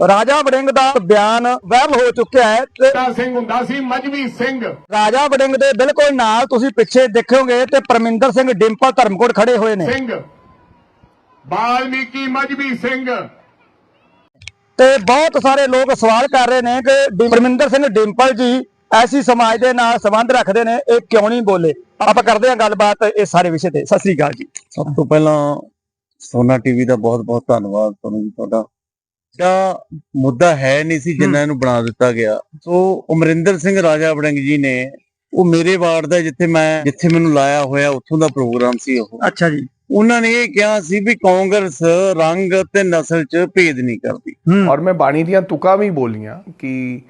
ਰਾਜਾ ਵੜਿੰਗ ਦਾ ਬਿਆਨ ਵਾਇਰਲ ਹੋ ਚੁੱਕਿਆ ਹੈ ਤੇ ਬੂਟਾ ਸਿੰਘ ਹੁੰਦਾ ਸੀ ਮਜਬੀ ਸਿੰਘ। ਰਾਜਾ ਵੜਿੰਗ ਦੇ ਬਿਲਕੁਲ ਨਾਲ ਤੁਸੀਂ ਪਿੱਛੇ ਦੇਖੋਗੇ ਤੇ ਪਰਮਿੰਦਰ ਸਿੰਘ ਡਿੰਪਲ ਧਰਮਕੋਟ ਖੜੇ ਹੋਏ ਨੇ। ਸਿੰਘ। ਬਾਲਮੀਕੀ ਮਜਬੀ ਸਿੰਘ। ਤੇ ਬਹੁਤ ਸਾਰੇ ਲੋਕ ਸਵਾਲ ਕਰ ਰਹੇ ਨੇ ਕਿ ਪਰਮਿੰਦਰ ਸਿੰਘ ਡਿੰਪਲ ਜੀ ਐਸੀ ਸਮਾਜ ਦੇ ਨਾਲ ਸੰਬੰਧ ਰੱਖਦੇ ਨੇ ਇਹ ਕਿਉਂ ਨਹੀਂ ਬੋਲੇ? ਆਪਾਂ ਕਰਦੇ ਹਾਂ ਗੱਲਬਾਤ ਇਸ ਸਾਰੇ ਵਿਸ਼ੇ ਤੇ। ਸਤਿ ਸ੍ਰੀ ਅਕਾਲ ਜੀ। ਸਭ ਤੋਂ ਪਹਿਲਾਂ ਸੋਨਾ ਟੀਵੀ ਦਾ ਬਹੁਤ ਬਹੁਤ ਧੰਨਵਾਦ ਤੁਹਾਨੂੰ ਜੀ ਤੁਹਾਡਾ। ਜਿਹੜਾ ਮੁੱਦਾ ਹੈ ਨਹੀਂ ਸੀ ਜਿੰਨਾ ਇਹਨੂੰ ਬਣਾ ਦਿੱਤਾ ਗਿਆ। ਸੋ ਅਮਰਿੰਦਰ ਸਿੰਘ ਰਾਜਾ ਵੜਿੰਗ ਜੀ ਨੇ ਉਹ ਮੇਰੇ ਵਾਰਡ ਦਾ ਜਿੱਥੇ ਮੈਂ ਜਿੱਥੇ ਮੈਨੂੰ ਲਾਇਆ ਹੋਇਆ ਉੱਥੋਂ ਦਾ ਪ੍ਰੋਗਰਾਮ ਸੀ ਉਹ। ਅੱਛਾ ਜੀ। ਉਹਨਾਂ ਨੇ ਇਹ ਕਿਹਾ ਸੀ ਵੀ ਕਾਂਗਰਸ ਰੰਗ ਤੇ ਨਸਲ 'ਚ ਭੇਦ ਨਹੀਂ ਕਰਦੀ। ਔਰ ਮੈਂ ਬਾਣੀ ਦੀਆਂ ਤੁਕਾਂ ਵੀ ਬੋਲੀਆਂ ਕਿ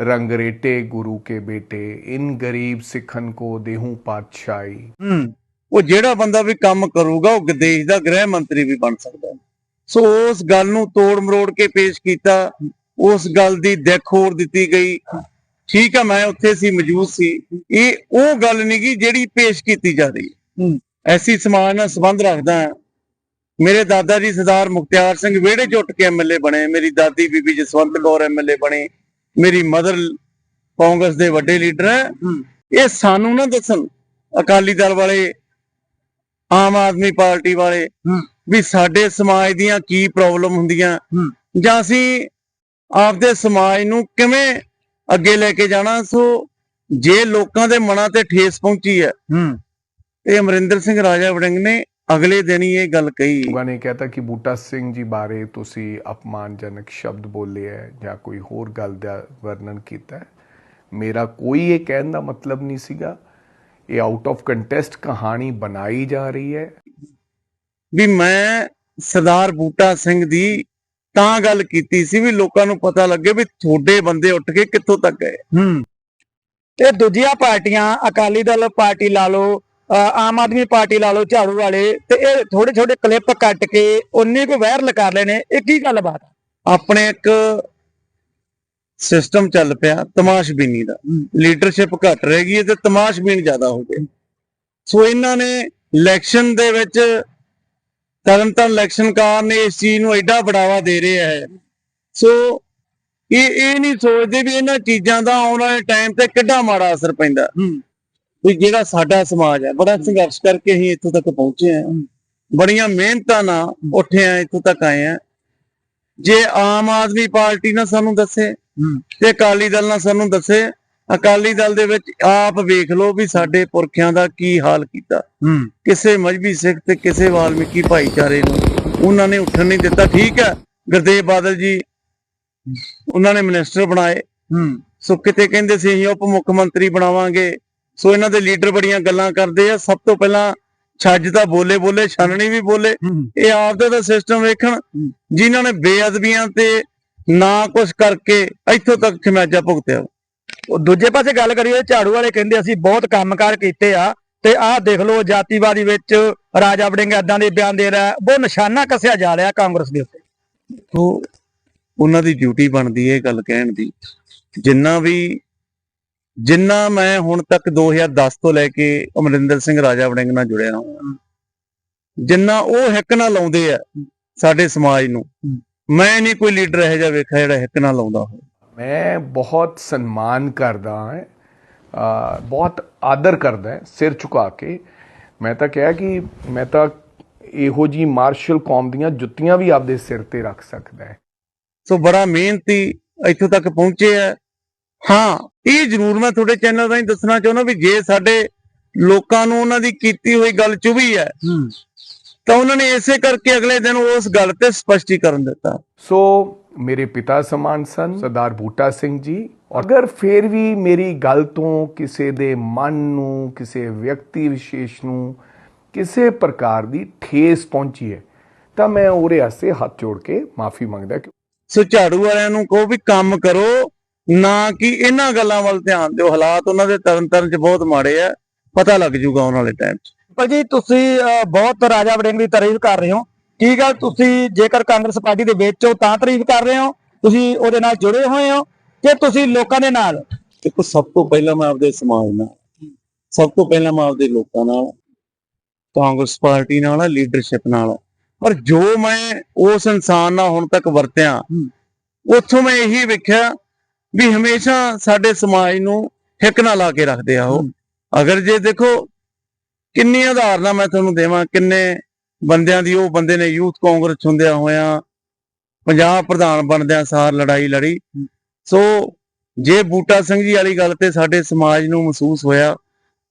ਰੰਗ ਰੇਟੇ ਗੁਰੂ ਕੇ ਬੇਟੇ ਇਨ ਗਰੀਬ ਸਿੱਖਨ ਕੋ ਦੇਹੂ ਪਾਤਸ਼ਾਹੀ। ਹੂੰ। ਉਹ ਜਿਹੜਾ ਬੰਦਾ ਵੀ ਕੰਮ ਕਰੂਗਾ ਉਹ ਦੇਸ਼ ਦਾ ਗ੍ਰਹਿ ਮੰਤਰੀ ਵੀ ਬਣ ਸਕਦਾ ਹੈ। ਸੋ ਉਸ ਗੱਲ ਨੂੰ ਤੋੜ ਮਰੋੜ ਕੇ ਪੇਸ਼ ਕੀਤਾ। ਉਸ ਗੱਲ ਦੀ ਦੇਖ ਹੋਰ ਦਿੱਤੀ ਗਈ। ਠੀਕ ਆ ਮੈਂ ਉੱਥੇ ਸੀ ਮੌਜੂਦ ਸੀ। ਇਹ ਉਹ ਗੱਲ ਨਹੀਂ ਗੀ ਜਿਹੜੀ ਪੇਸ਼ ਕੀਤੀ ਜਾ ਰਹੀ ਹੈ। ਹੂੰ। ਐਸੀ ਸਮਾਜ ਨਾਲ ਸੰਬੰਧ ਰੱਖਦਾ ਹਾਂ। ਮੇਰੇ ਦਾਦਾ ਜੀ ਸਰਦਾਰ ਮੁਖਤਿਆਰ ਸਿੰਘ ਵਿਹੜੇ ਉੱਠ ਕੇ ਐਮਐਲਏ ਬਣੇ। ਮੇਰੀ ਦਾਦੀ ਬੀਬੀ ਜਸਵੰਤ ਕੌਰ ਐਮਐਲਏ ਬਣੀ। ਮੇਰੀ ਮਦਰ ਕਾਂਗਰਸ ਦੇ ਵੱਡੇ ਲੀਡਰ ਹੈ। ਹੂੰ। ਇਹ ਸਾਨੂੰ ਨਾ ਦੱਸਣ। ਅਕਾਲੀ ਦਲ ਵਾਲੇ ਆਮ ਆਦਮੀ ਪਾਰਟੀ ਵਾਲੇ। ਹੂੰ। ਵੀ ਸਾਡੇ ਸਮਾਜ ਦੀਆਂ ਕੀ ਪ੍ਰੋਬਲਮ ਹੁੰਦੀਆਂ। ਜਾਂ ਅਸੀਂ ਆਪਦੇ ਸਮਾਜ ਨੂੰ ਕਿਵੇਂ ਅੱਗੇ ਲੈ ਕੇ ਜਾਣਾ। ਸੋ ਜੇ ਲੋਕਾਂ ਦੇ ਮਨਾਂ ਤੇ ਠੇਸ ਪਹੁੰਚੀ ਹੈ ਤੇ ਅਮਰਿੰਦਰ ਸਿੰਘ ਰਾਜਾ ਵੜਿੰਗ ਨੇ ਅਗਲੇ ਦਿਨ ਹੀ ਇਹ ਗੱਲ ਕਹੀ। ਲੋਕਾਂ ਨੇ ਕਹਤਾ ਕਿ ਬੂਟਾ ਸਿੰਘ ਜੀ ਬਾਰੇ ਤੁਸੀਂ ਅਪਮਾਨਜਨਕ ਸ਼ਬਦ ਬੋਲੇ ਹੈ ਜਾਂ ਕੋਈ ਹੋਰ ਗੱਲ ਦਾ ਵਰਣਨ ਕੀਤਾ ਮੇਰਾ ਕੋਈ ਇਹ ਕਹਿਣ ਦਾ ਮਤਲਬ ਨਹੀਂ ਸੀਗਾ। ਇਹ ਆਊਟ ਆਫ ਕੰਟੈਸਟ ਕਹਾਣੀ ਬਣਾਈ ਜਾ ਰਹੀ ਹੈ। ਵੀ ਮੈਂ ਸਰਦਾਰ ਬੂਟਾ ਸਿੰਘ ਦੀ ਤਾਂ ਗੱਲ ਕੀਤੀ ਸੀ ਵੀ ਲੋਕਾਂ ਨੂੰ ਪਤਾ ਲੱਗੇ ਵੀ ਤੁਹਾਡੇ ਬੰਦੇ ਉੱਠ ਕੇ ਕਿੱਥੋਂ ਤੱਕ ਗਏ। ਹੂੰ। ਤੇ ਦੂਜੀਆਂ ਪਾਰਟੀਆਂ ਅਕਾਲੀ ਦਲ ਪਾਰਟੀ ਲਾ ਲਓ ਆਮ ਆਦਮੀ ਪਾਰਟੀ ਲਾ ਲਓ ਝਾੜੂ ਵਾਲੇ ਤੇ ਇਹ ਥੋੜੇ ਛੋਟੇ ਕਲਿੱਪ ਕੱਟ ਕੇ ਉਨੇ ਕੁ ਵਾਇਰਲ ਕਰ ਨੇ। ਇਹ ਕੀ ਗੱਲਬਾਤ ਆਪਣੇ ਇੱਕ ਸਿਸਟਮ ਚੱਲ ਪਿਆ ਤਮਾਸ਼ਬੀਨੀ ਦਾ। ਲੀਡਰਸ਼ਿਪ ਘਟ ਰਹਿ ਹੈ ਤੇ ਤਮਾਸ਼ਬੀਨ ਜ਼ਿਆਦਾ ਹੋ ਗਏ ਸੋ ਇਹਨਾਂ ਨੇ ਇਲੈਕਸ਼ਨ ਦੇ ਵਿੱਚ ਤਰਨਤਾਰਨ ਇਲੈਕਸ਼ਨ ਕਾਰਨ ਇਸ ਚੀਜ਼ ਨੂੰ ਐਡਾ ਬੜਾਵਾ ਦੇ ਰਿਹਾ ਹੈ। ਸੋ ਇਹ ਇਹ ਨਹੀਂ ਸੋਚਦੇ ਵੀ ਇਹਨਾਂ ਚੀਜ਼ਾਂ ਦਾ ਆਉਣ ਵਾਲੇ ਟਾਈਮ ਤੇ ਕਿੱਡਾ ਮਾੜਾ ਅਸਰ ਪੈਂਦਾ। ਵੀ ਜਿਹੜਾ ਸਾਡਾ ਸਮਾਜ ਹੈ ਬੜਾ ਸੰਘਰਸ਼ ਕਰਕੇ ਅਸੀਂ ਇੱਥੋਂ ਤੱਕ ਪਹੁੰਚੇ ਹਾਂ। ਬੜੀਆਂ ਮਿਹਨਤਾਂ ਨਾਲ ਉੱਠੇ ਆ ਇੱਥੋਂ ਤੱਕ ਆਏ ਆ ਜੇ ਆਮ ਆਦਮੀ ਪਾਰਟੀ ਨੇ ਸਾਨੂੰ ਦੱਸੇ ਤੇ ਅਕਾਲੀ ਦਲ ਨੇ ਸਾਨੂੰ ਦੱਸੇ ਅਕਾਲੀ ਦਲ ਦੇ ਵਿੱਚ ਆਪ ਵੇਖ ਲਓ ਵੀ ਸਾਡੇ ਪੁਰਖਿਆਂ ਦਾ ਕੀ ਹਾਲ ਕੀਤਾ। ਕਿਸੇ ਮਜਬੀ ਸਿੱਖ ਤੇ ਕਿਸੇ ਵਾਲਮੀਕੀ ਭਾਈਚਾਰੇ ਨੂੰ ਉਹਨਾਂ ਨੇ ਉੱਠਣ ਨਹੀਂ ਦਿੱਤਾ। ਠੀਕ ਹੈ ਗੁਰਦੇਵ ਬਾਦਲ ਜੀ ਉਹਨਾਂ ਨੇ ਮਿਨਿਸਟਰ ਬਣਾਏ। ਸੋ ਕਿਤੇ ਕਹਿੰਦੇ ਸੀ ਅਸੀਂ ਉਪ ਮੁੱਖ ਮੰਤਰੀ ਬਣਾਵਾਂਗੇ। ਸੋ ਇਹਨਾਂ ਦੇ ਲੀਡਰ ਬੜੀਆਂ ਗੱਲਾਂ ਕਰਦੇ ਆ। ਸਭ ਤੋਂ ਪਹਿਲਾਂ ਛੱਜ ਤਾਂ ਬੋਲੇ ਬੋਲੇ ਛਾਨਣੀ ਵੀ ਬੋਲੇ। ਇਹ ਆਪਦਾ ਦਾ ਸਿਸਟਮ ਵੇਖਣ ਜਿਨ੍ਹਾਂ ਨੇ ਬੇਅਦਬੀਆਂ ਤੇ ਨਾ ਕੁਝ ਕਰਕੇ ਇੱਥੋਂ ਤੱਕ ਖਮਿਆਜਾ ਭੁਗਤਿਆ। ਉਹ ਦੂਜੇ ਪਾਸੇ ਗੱਲ ਕਰੀਏ ਝਾੜੂ ਵਾਲੇ ਕਹਿੰਦੇ ਅਸੀਂ ਬਹੁਤ ਕੰਮਕਾਰ ਕੀਤੇ ਆ ਤੇ ਆਹ ਦੇਖ ਲਓ ਜਾਤੀਵਾਦੀ ਵਿੱਚ ਰਾਜਾ ਵੜਿੰਗ ਏਦਾਂ ਦੇ ਬਿਆਨ ਦੇ ਰਿਹਾ ਉਹ ਨਿਸ਼ਾਨਾ ਕੱਸਿਆ ਜਾ ਰਿਹਾ ਕਾਂਗਰਸ ਦੇ ਉੱਤੇ। ਉਹ ਉਹਨਾਂ ਦੀ ਡਿਊਟੀ ਬਣਦੀ ਹੈ ਇਹ ਗੱਲ ਕਹਿਣ ਦੀ। ਜਿੰਨਾ ਵੀ ਜਿੰਨਾ ਮੈਂ ਹੁਣ ਤੱਕ 2010 ਤੋਂ ਲੈ ਕੇ ਅਮਰਿੰਦਰ ਸਿੰਘ ਰਾਜਾ ਵੜਿੰਗ ਨਾਲ ਜੁੜਿਆ ਹਾਂ ਜਿੰਨਾ ਉਹ ਹਿੱਕ ਨਾਲ ਲਾਉਂਦੇ ਆ ਸਾਡੇ ਸਮਾਜ ਨੂੰ ਮੈਂ ਨਹੀਂ ਕੋਈ ਲੀਡਰ ਇਹੋ ਜਿਹਾ ਵੇਖਿਆ ਜਿਹੜਾ ਹਿੱਕ ਨਾਲ ਲਾਉਂਦਾ ਹੋਵੇ। ਮੈਂ ਬਹੁਤ ਸਨਮਾਨ ਕਰਦਾ ਹਾਂ ਬਹੁਤ ਆਦਰ ਕਰਦਾ ਹਾਂ, ਸਿਰ ਝੁਕਾ ਕੇ। ਮੈਂ ਤਾਂ ਕਿਹਾ ਕਿ ਮੈਂ ਤਾਂ ਇਹੋ ਜੀ ਮਾਰਸ਼ਲ ਕੌਮ ਦੀਆਂ ਜੁੱਤੀਆਂ ਵੀ ਆਪਦੇ ਸਿਰ ਤੇ ਰੱਖ ਸਕਦਾ ਹੈ। ਸੋ ਬੜਾ ਮਿਹਨਤੀ ਇੱਥੋਂ ਤੱਕ ਪਹੁੰਚੇ ਆ। ਹਾਂ ਇਹ ਜ਼ਰੂਰ ਮੈਂ ਤੁਹਾਡੇ ਚੈਨਲ ਰਾਹੀਂ ਦੱਸਣਾ ਚਾਹੁੰਦਾ ਵੀ ਜੇ ਸਾਡੇ ਲੋਕਾਂ ਨੂੰ ਉਹਨਾਂ ਦੀ ਕੀਤੀ ਹੋਈ ਗੱਲ ਚੁਭੀ ਹੈ। ਤਾਂ ਉਹਨਾਂ ਨੇ ਇਸੇ ਕਰਕੇ ਅਗਲੇ ਦਿਨ ਉਸ ਗੱਲ ਤੇ ਸਪਸ਼ਟੀਕਰਨ ਦਿੱਤਾ। ਸੋ ਮੇਰੇ ਪਿਤਾ ਸਮਾਨ ਸਨ ਸਰਦਾਰ ਬੂਟਾ ਸਿੰਘ ਜੀ ਅਗਰ ਫਿਰ ਵੀ ਮੇਰੀ ਗੱਲ ਤੋਂ ਕਿਸੇ ਦੇ ਮਨ ਨੂੰ ਕਿਸੇ ਵਿਅਕਤੀ ਵਿਸ਼ੇਸ਼ ਨੂੰ ਕਿਸੇ ਪ੍ਰਕਾਰ ਦੀ ਠੇਸ ਪਹੁੰਚੀ ਹੈ ਤਾਂ ਮੈਂ ਉਹਦੇ ਵਾਸਤੇ ਹੱਥ ਜੋੜ ਕੇ ਮਾਫੀ ਮੰਗਦਾ ਕਿ ਸੋ ਝਾੜੂ ਵਾਲਿਆਂ ਨੂੰ ਕਹੋ ਵੀ ਕੰਮ ਕਰੋ ਨਾ ਕਿ ਇਹਨਾਂ ਗੱਲਾਂ ਵੱਲ ਧਿਆਨ ਦਿਓ ਹਾਲਾਤ ਉਹਨਾਂ ਦੇ ਤਰਨ ਤਰਨ ਚ ਬਹੁਤ ਮਾੜੇ ਆ ਪਤਾ ਲੱਗ ਜੂਗਾ ਆਉਣ ਵਾਲੇ ਟਾਈਮ 'ਚ ਪਰ ਜੀ ਤੁਸੀਂ ਬਹੁਤ ਰਾਜਾ ਵੜਿੰਗ ਦੀ ਤਾਰੀਫ ਕਰ ਰਹੇ ਹੋ ਕੀ ਗੱਲ ਤੁਸੀਂ ਜੇਕਰ ਕਾਂਗਰਸ ਪਾਰਟੀ ਦੇ ਵਿੱਚ ਹੋ ਤਾਂ ਤਾਰੀਫ ਕਰ ਰਹੇ ਹੋ? ਤੁਸੀਂ ਉਹਦੇ ਨਾਲ ਜੁੜੇ ਹੋਏ ਹੋ ਕਿ ਤੁਸੀਂ ਲੋਕਾਂ ਦੇ ਨਾਲ? ਦੇਖੋ ਸਭ ਤੋਂ ਪਹਿਲਾਂ ਮੈਂ ਆਪਦੇ ਸਮਾਜ ਨਾਲ ਸਭ ਤੋਂ ਪਹਿਲਾਂ ਮੈਂ ਆਪਦੇ ਲੋਕਾਂ ਨਾਲ ਕਾਂਗਰਸ ਪਾਰਟੀ ਨਾਲ ਲੀਡਰਸ਼ਿਪ ਨਾਲ ਪਰ ਜੋ ਮੈਂ ਉਸ ਇਨਸਾਨ ਨਾਲ ਹੁਣ ਤੱਕ ਵਰਤਿਆ ਉੱਥੋਂ ਮੈਂ ਇਹੀ ਵੇਖਿਆ ਵੀ ਹਮੇਸ਼ਾ ਸਾਡੇ ਸਮਾਜ ਨੂੰ ਹਿੱਕ ਨਾਲ ਲਾ ਕੇ ਰੱਖਦੇ ਆ ਉਹ। ਅਗਰ ਜੇ ਦੇਖੋ ਕਿੰਨੀ ਉਦਾਹਰਨਾਂ ਮੈਂ ਤੁਹਾਨੂੰ ਦੇਵਾਂ ਕਿੰਨੇ ਬੰਦਿਆਂ ਦੀ, ਉਹ ਬੰਦੇ ਨੇ ਯੂਥ ਕਾਂਗਰਸ ਹੁੰਦਿਆਂ ਹੋਇਆਂ ਪੰਜਾਬ ਪ੍ਰਧਾਨ ਬਣਦਿਆਂ ਸਾਰ ਲੜਾਈ ਲੜੀ। ਸੋ ਜੇ ਬੂਟਾ ਸਿੰਘ ਜੀ ਵਾਲੀ ਗੱਲ ਤੇ ਸਾਡੇ ਸਮਾਜ ਨੂੰ ਮਹਿਸੂਸ ਹੋਇਆ,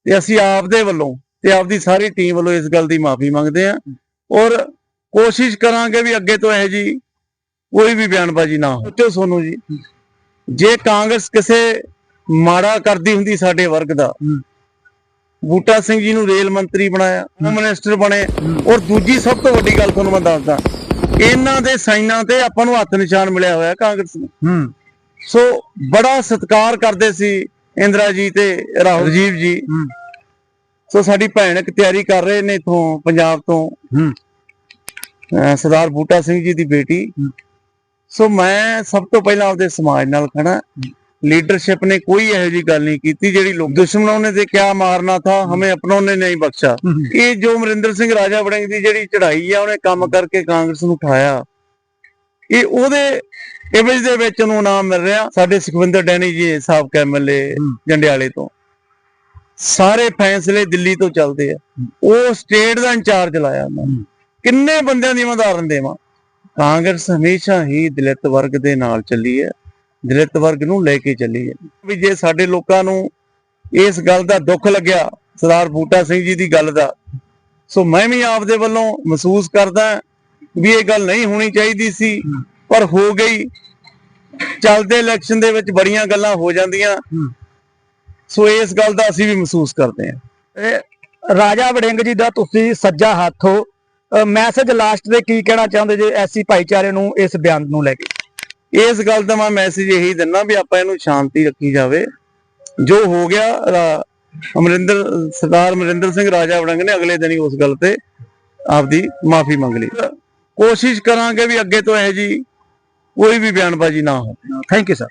ਤੇ ਅਸੀਂ ਆਪ ਵੱਲੋਂ ਤੇ ਆਪਦੀ ਸਾਰੀ ਟੀਮ ਵੱਲੋਂ ਇਸ ਗੱਲ ਦੀ ਮਾਫੀ ਮੰਗਦੇ ਹਾਂ ਔਰ ਕੋਸ਼ਿਸ਼ ਕਰਾਂਗੇ ਵੀ ਅੱਗੇ ਤੋਂ ਇਹ ਜੀ ਕੋਈ ਵੀ ਬਿਆਨਬਾਜ਼ੀ ਨਾ ਹੋ ਤੇ ਸੋਨੂ ਜੀ, ਜੇ ਕਾਂਗਰਸ ਕਿਸੇ ਮਾੜਾ ਕਰਦੀ ਹੁੰਦੀ ਸਾਡੇ ਵਰਗ ਦਾ ਬੂਟਾ ਸਿੰਘ ਜੀ ਨੂੰ ਰੇਲ ਮੰਤਰੀ ਬਣਾਇਆ ਹੋਮ ਮਿਨਿਸਟਰ ਬਣੇ। ਔਰ ਦੂਜੀ ਸਭ ਤੋਂ ਵੱਡੀ ਗੱਲ ਤੁਹਾਨੂੰ ਮੈਂ ਦੱਸਦਾ ਇਹਨਾਂ ਦੇ ਸਾਈਨਾਂ ਤੇ ਆਪਾਂ ਨੂੰ ਹੱਥ ਨਿਸ਼ਾਨ ਮਿਲਿਆ ਹੋਇਆ ਕਾਂਗਰਸ ਨੂੰ। ਹੂੰ। ਸੋ ਬੜਾ ਸਤਿਕਾਰ ਕਰਦੇ ਸੀ ਇੰਦਰਾ ਜੀ ਤੇ ਰਾਹੁਲ ਰਾਜੀਵ ਜੀ। ਸੋ ਸਾਡੀ ਭੈਣ ਇੱਕ ਤਿਆਰੀ ਕਰ ਰਹੇ ਨੇ ਇਥੋਂ ਪੰਜਾਬ ਤੋਂ। ਹੂੰ। ਸਰਦਾਰ ਬੂਟਾ ਸਿੰਘ ਜੀ ਦੀ ਬੇਟੀ। ਸੋ ਮੈਂ ਸਭ ਤੋਂ ਪਹਿਲਾਂ ਆਪਦੇ ਸਮਾਜ ਨਾਲ ਖੜਾ ਲੀਡਰਸ਼ਿਪ ਨੇ ਕੋਈ ਇਹੋ ਜੀ ਗੱਲ ਨਹੀਂ ਕੀਤੀ ਜਿਹੜੀ ਲੋਕ ਦੁਸ਼ਮਣੋਂ ਨੇ ਤੇ ਕਿਆ ਮਾਰਨਾ ਥਾ ਹਮੇ ਆਪਣੋਂ ਨੇ ਨਹੀਂ ਬਖਸ਼ਾ ਇਹ ਜੋ ਅਮਰਿੰਦਰ ਸਿੰਘ ਰਾਜਾ ਵੜਿੰਗ ਦੀ ਜਿਹੜੀ ਚੜ੍ਹਾਈ ਆ ਉਹਨੇ ਕੰਮ ਕਰਕੇ ਕਾਂਗਰਸ ਨੂੰ ਉਠਾਇਆ। ਇਹ ਉਹਦੇ ਇਮੇਜ ਦੇ ਵਿੱਚ ਉਹਨੂੰ ਨਾਮ ਮਿਲ ਰਿਹਾ ਸਾਡੇ ਸੁਖਵਿੰਦਰ ਡੈਨੀ ਜੀ ਸਾਬਕਾ ਐਮਐਲਏ ਜੰਡਿਆਲੇ ਤੋਂ। ਸਾਰੇ ਫੈਸਲੇ ਦਿੱਲੀ ਤੋਂ ਚੱਲਦੇ ਆ। ਉਹ ਸਟੇਟ ਦਾ ਇੰਚਾਰਜ ਲਾਇਆ ਉਹਨਾਂ ਨੇ। ਕਿੰਨੇ ਬੰਦਿਆਂ ਦੀ ਉਦਾਹਰਨ ਦੇਵਾਂ? ਕਾਂਗਰਸ ਹਮੇਸ਼ਾ ਹੀ ਦਲਿਤ ਵਰਗ ਦੇ ਨਾਲ ਚੱਲੀ ਹੈ। ਦਲਿਤ ਵਰਗ ਨੂੰ ਲੈ ਕੇ ਚੱਲੀ ਹੈ। ਵੀ ਜੇ ਸਾਡੇ ਲੋਕਾਂ ਨੂੰ ਇਸ ਗੱਲ ਦਾ ਦੁੱਖ ਲੱਗਿਆ, ਸਰਦਾਰ ਬੂਟਾ ਸਿੰਘ ਜੀ ਦੀ ਗੱਲ ਦਾ, ਸੋ ਮੈਂ ਵੀ ਆਪਦੇ ਵੱਲੋਂ ਮਹਿਸੂਸ ਕਰਦਾ ਵੀ ਇਹ ਗੱਲ ਨਹੀਂ ਹੋਣੀ ਚਾਹੀਦੀ ਸੀ, ਪਰ ਹੋ ਗਈ। ਚੱਲਦੇ ਇਲੈਕਸ਼ਨ ਦੇ ਵਿੱਚ ਬੜੀਆਂ ਗੱਲਾਂ ਹੋ ਜਾਂਦੀਆਂ। ਸੋ ਇਸ ਗੱਲ ਦਾ ਅਸੀਂ ਵੀ ਮਹਿਸੂਸ ਕਰਦੇ ਹਾਂ। ਇਹ ਰਾਜਾ ਵੜਿੰਗ ਜੀ ਦਾ ਤੁਸੀਂ ਸੱਜਾ ਹੱਥ ਹੋ। ਮੈਸੇਜ ਲਾਸਟ ਦੇ ਕੀ ਕਹਿਣਾ ਚਾਹੁੰਦੇ ਜੇ ਐਸੀ ਭਾਈਚਾਰੇ ਨੂੰ ਇਸ ਬਿਆਨ ਨੂੰ ਲੈ ਕੇ? ਇਸ ਗੱਲ ਦਾ ਮੈਂ ਮੈਸੇਜ ਇਹੀ ਦਿੰਦਾ ਵੀ ਆਪਾਂ ਇਹਨੂੰ ਸ਼ਾਂਤੀ ਰੱਖੀ ਜਾਵੇ। ਜੋ ਹੋ ਗਿਆ ਅਮਰਿੰਦਰ, ਸਰਦਾਰ ਅਮਰਿੰਦਰ ਸਿੰਘ ਰਾਜਾ ਵੜਿੰਗ ਨੇ ਅਗਲੇ ਦਿਨ ਹੀ ਉਸ ਗੱਲ ਤੇ ਆਪਦੀ ਮਾਫੀ ਮੰਗ ਲਈ। ਕੋਸ਼ਿਸ਼ ਕਰਾਂਗੇ ਵੀ ਅੱਗੇ ਤੋਂ ਇਹ ਜੀ ਕੋਈ ਵੀ ਬਿਆਨਬਾਜ਼ੀ ਨਾ ਹੋਵੇ। Thank you sir